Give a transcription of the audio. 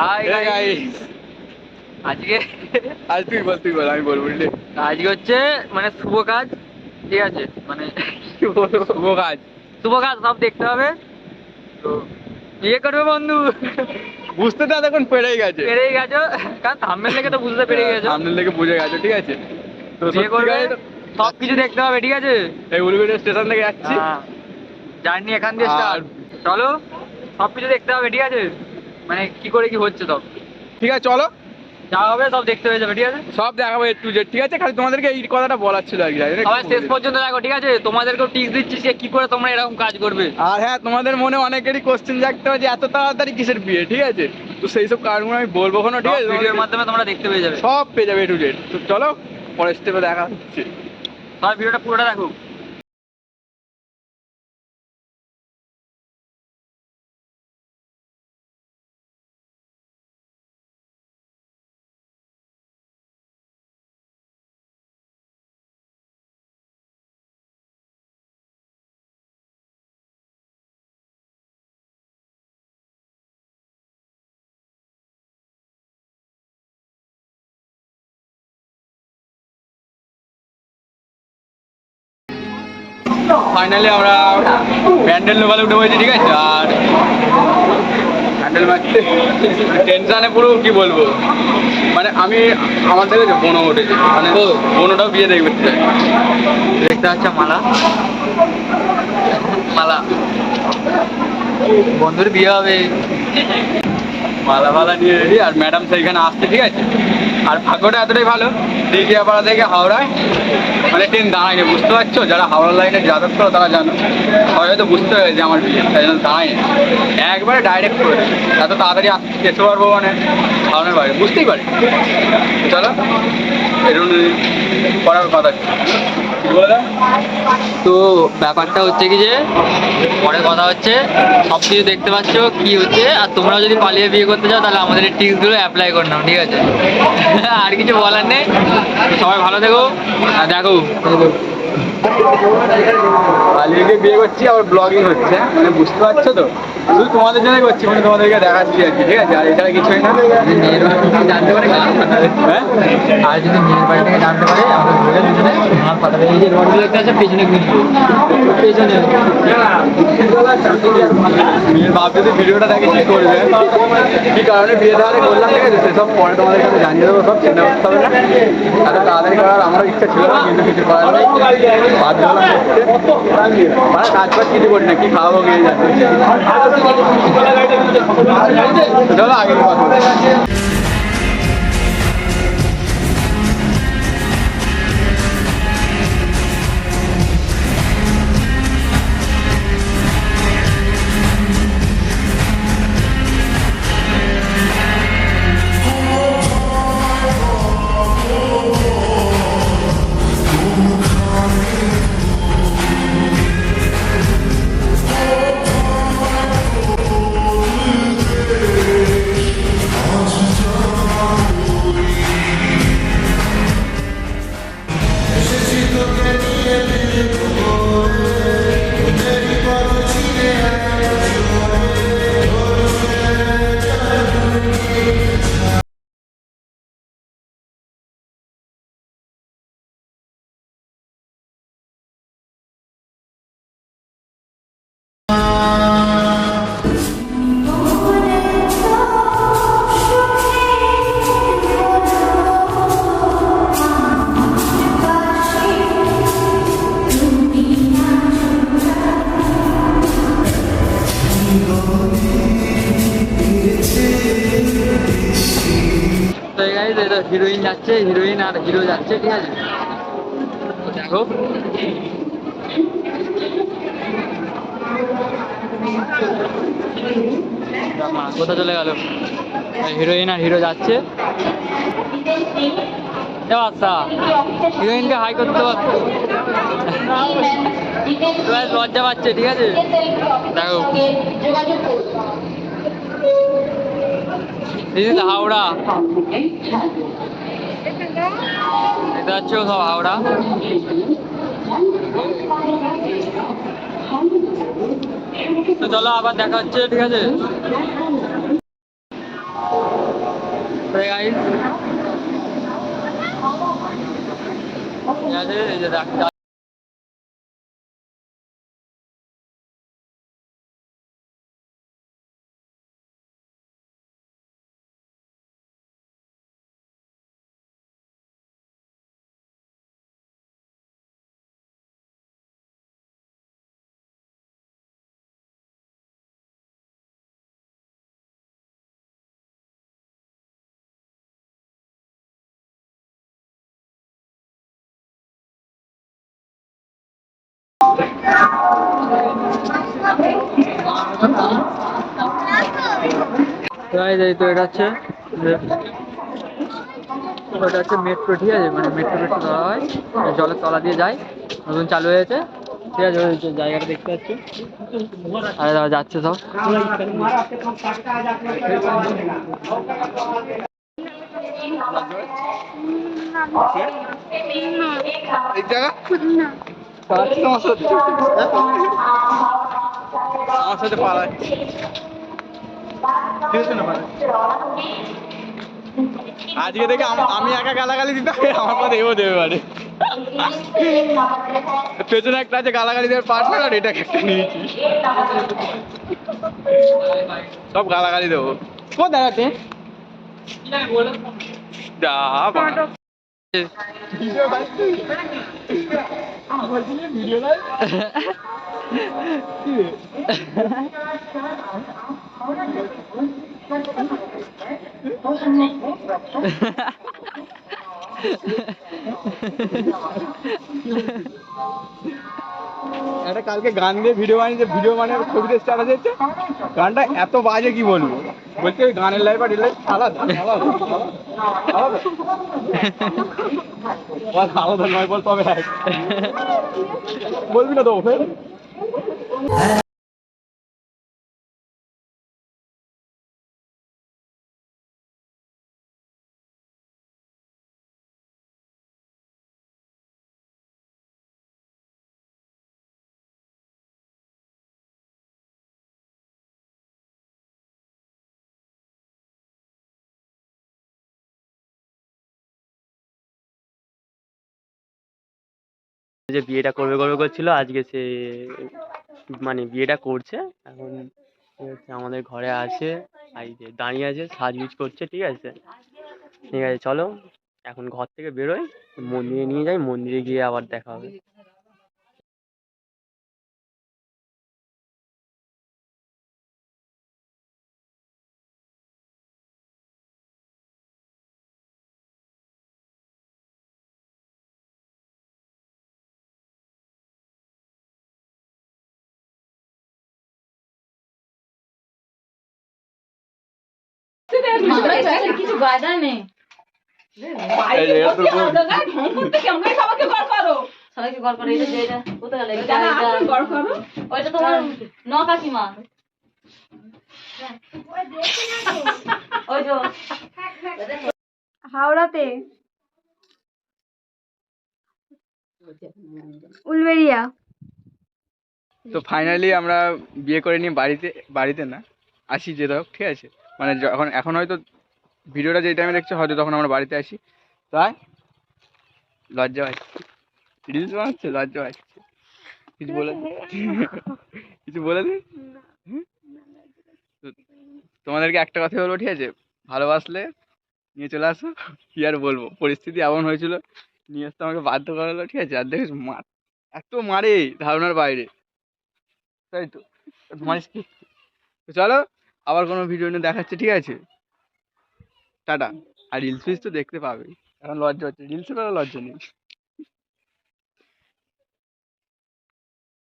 Hi guys আজকে আজ তুই বল তুই বল আমি বলব আজকে হচ্ছে মানে শুভ কাজ। ঠিক আছে মানে শুভ কাজ। শুভ কাজ সব দেখতে হবে। তো ইয়ে করবে বন্ধু। বুঝতে এখন পেরেই গেছে। পেরেই গেছো? কারণ থাম্বেল থেকে তো বুঝতে পেরে গেছো। সামনের লেগে বুঝে গেছে ঠিক আছে। তো বিয়ে করবে সব কিছু দেখতে হবে ঠিক আছে? এই উলুবেড়িয়া স্টেশন থেকে যাচ্ছি। জার্নি এখান দিয়ে স্টার্ট চলো সব কিছু দেখতে হবে ঠিক আছে? মানে কি করে কি হচ্ছে সব? ঠিক আছে চলো। যা হবে সব দেখতে হয়ে যাবে ঠিক আছে? সব দেখাবো একটু যে ঠিক আছে? খালি তোমাদেরকে এই কথাটা বলার ছিল আর কি শেষ পর্যন্ত দেখো ঠিক আছে? তোমাদেরকেও টিপস দিচ্ছি যে কি করে তোমরা এরকম কাজ করবে। আর হ্যাঁ তোমাদের মনে অনেকেরই কোশ্চেন জাগতে হবে যে এত তাড়াতাড়ি কিসের বিয়ে ঠিক আছে? তো সেই সব কারণগুলো আমি বলব কোনো ঠিক আছে? ভিডিওর মাধ্যমে তোমরা দেখতে পেয়ে যাবে। সব পেয়ে যাবে টু জেড তো চলো পরের স্টেপে দেখা হচ্ছে। সবাই ভিডিওটা পুরোটা দেখো। ফাইনালি আমরা প্যান্ডেল লোকালে উঠে পড়েছি ঠিক আছে? আর প্যান্ডেল মারতে টেনশানে পুরো কি বলব? মানে আমি আমার থেকে যে বোনও উঠেছে মানে বোনটাও বিয়ে দেখবে। দেখতে পাচ্ছ মালা? মালা। বন্ধুর বিয়ে হবে। মালা ফালা নিয়ে রেডি আর ম্যাডাম সেইখানে আসছে ঠিক আছে? আর ভাগ্যটা এতটাই ভালো দিঘিয়াপাড়া থেকে হাওড়ায় মানে ট্রেন দাঁড়ায়নি, বুঝতে পারছ? যারা হাওড়া লাইনে যাতায়াত করো তারা জানো। সবাই হয়তো বুঝতে পেরেছে আমার বিয়ে, তাই জন্য দাঁড়ায়নি। একবারে ডাইরেক্ট করে এত তাড়াতাড়ি যেতে পারব মানে হাওড়ার বাইরে, বুঝতেই পারি। চলো এরকম করার কথা তো ব্যাপারটা হচ্ছে কি যে পরে কথা হচ্ছে সব কিছু দেখতে পাচ্ছ কি হচ্ছে আর তোমরাও যদি পালিয়ে বিয়ে করতে চাও তাহলে আমাদের এই টিপসগুলো অ্যাপ্লাই করে নাও ঠিক আছে? আর কিছু বলার নেই। সবাই ভালো থেকো আর দেখো। পালিয়ে বিয়ে করছি আবার ব্লগিং হচ্ছে মানে বুঝতে পারছ তো? শুধু তোমাদের জন্যই করছি মানে তোমাদেরকে দেখাচ্ছি আর কি ঠিক আছে? আর এছাড়া কিছুই না। জানতে পারে হ্যাঁ? আর যদি মেয়ের বাড়ি থেকে জানতে পারে আমরা ঘুরে দুজনে আমার পাঠাবে এই যে রডগুলো আছে পেছনে গুনবো পেছনে মেয়ের বাপ যদি ভিডিওটা দেখে কি করবে? কি কারণে বিয়ে দেওয়ারে করলাম ঠিক আছে? সেসব পরে তোমাদের কাছে জানিয়ে দেবো সব চিন্তা করতে হবে না। এত তাড়াতাড়ি করার আমারও ইচ্ছা ছিল না কিন্তু কিছু করার নেই। বাধ্য হলাম করতে। মানে কাজ বাজ কিছু করি না কি খাওয়াবো গিয়ে যাচ্ছে চলো আগে হিরোইন যাচ্ছে হিরোইন আর হিরো যাচ্ছে ঠিক আছে? দেখো। মা, কোথা চলে গেল? হিরোইন আর হিরো যাচ্ছে। হিরোইনকে হাই করতে পারতো লজ্জা পাচ্ছে ঠিক আছে? দেখো। This is Howrah. এটা হচ্ছে সব হাওড়া তো চলো আবার দেখা হচ্ছে ঠিক আছে এই যে ডাক্তার এই তো এটা হচ্ছে হচ্ছে মেট্রো ঠিক আছে? মানে মেট্রো মেট্রো ধরা হয়। জলের তলা দিয়ে যায়। নতুন চালু হয়েছে। ঠিক আছে, ওই জায়গাটা দেখতে পাচ্ছি। আরে দাদা, যাচ্ছে সব। এই জায়গা? পালাচ্ছি তোমার সাথে আমার সাথে পালাচ্ছি ঠিক আছে না আজকে থেকে আম- আমি একা গালাগালি দিতে হবে আমার কথা এও দেবে পারে পেছনে একটা আছে গালাগালি দেওয়ার পার্টনার আর এটাকে একটা নিয়েছি। সব গালাগালি দেবো। কোথায় দেখাতে যা বাবা। ভিডিও বানাচ্ছি। বলছিলি ভিডিও নাই? কি রে? একটা কালকে গান দিয়ে ভিডিও বানিয়েছে ভিডিও মানে ছবিতে স্টার্ট হচ্ছে গানটা এত বাজে কি বলব বলছে গানের লাইভ আর লাইভ আলাদা আলাদা আলাদা নয় বল তবে বলবি না তো যে বিয়েটা করবে করবে, করছিল। আজকে সে মানে বিয়েটা করছে। এখন আমাদের ঘরে আছে এই দাঁড়িয়ে আছে, সাজগুজ করছে, ঠিক আছে? ঠিক আছে, চলো। এখন ঘর থেকে বেরোই, মন্দিরে নিয়ে যাই, মন্দিরে গিয়ে আবার দেখা হবে। কিছু বাধা নেই। এই যে এত বড়- সবাইকে কল করে। এটা যে কোথায় গেলে? এটা জানা এটা আছে, গড় করো। ওইটা তোমার ন কাকিমা। হাওড়াতে। উলবেরিয়া তো ফাইনালি আমরা বিয়ে করে নিয়ে বাড়িতে বাড়িতে না। আসি যেতে হোক ঠিক আছে? মানে যখন এখন হয়তো ভিডিওটা যে টাইমে দেখছ হয়তো তখন আমরা বাড়িতে আসি। তাই? লজ্জা পাচ্ছি রিলস বানাচ্ছে? লজ্জা পাচ্ছি কিছু বলে। কিছু বলে দে। তো তোমাদেরকে একটা কথা বলব ঠিক আছে? ভালোবাসলে নিয়ে চলে আসো। কি আর বলব? পরিস্থিতি এমন হয়েছিল নিয়ে আসতে আমাকে বাধ্য করালো ঠিক আছে? আর দেখেছ মার এত মারে ধারণার বাইরে। তাই তো? মারিস কি চলো আবার কোনো ভিডিও নিয়ে দেখাচ্ছে, ঠিক আছে? টাটা। আর রিলস ফিলস তো দেখতে পাবেই এখন লজ্জা হচ্ছে। রিলসের লজ্জা নেই।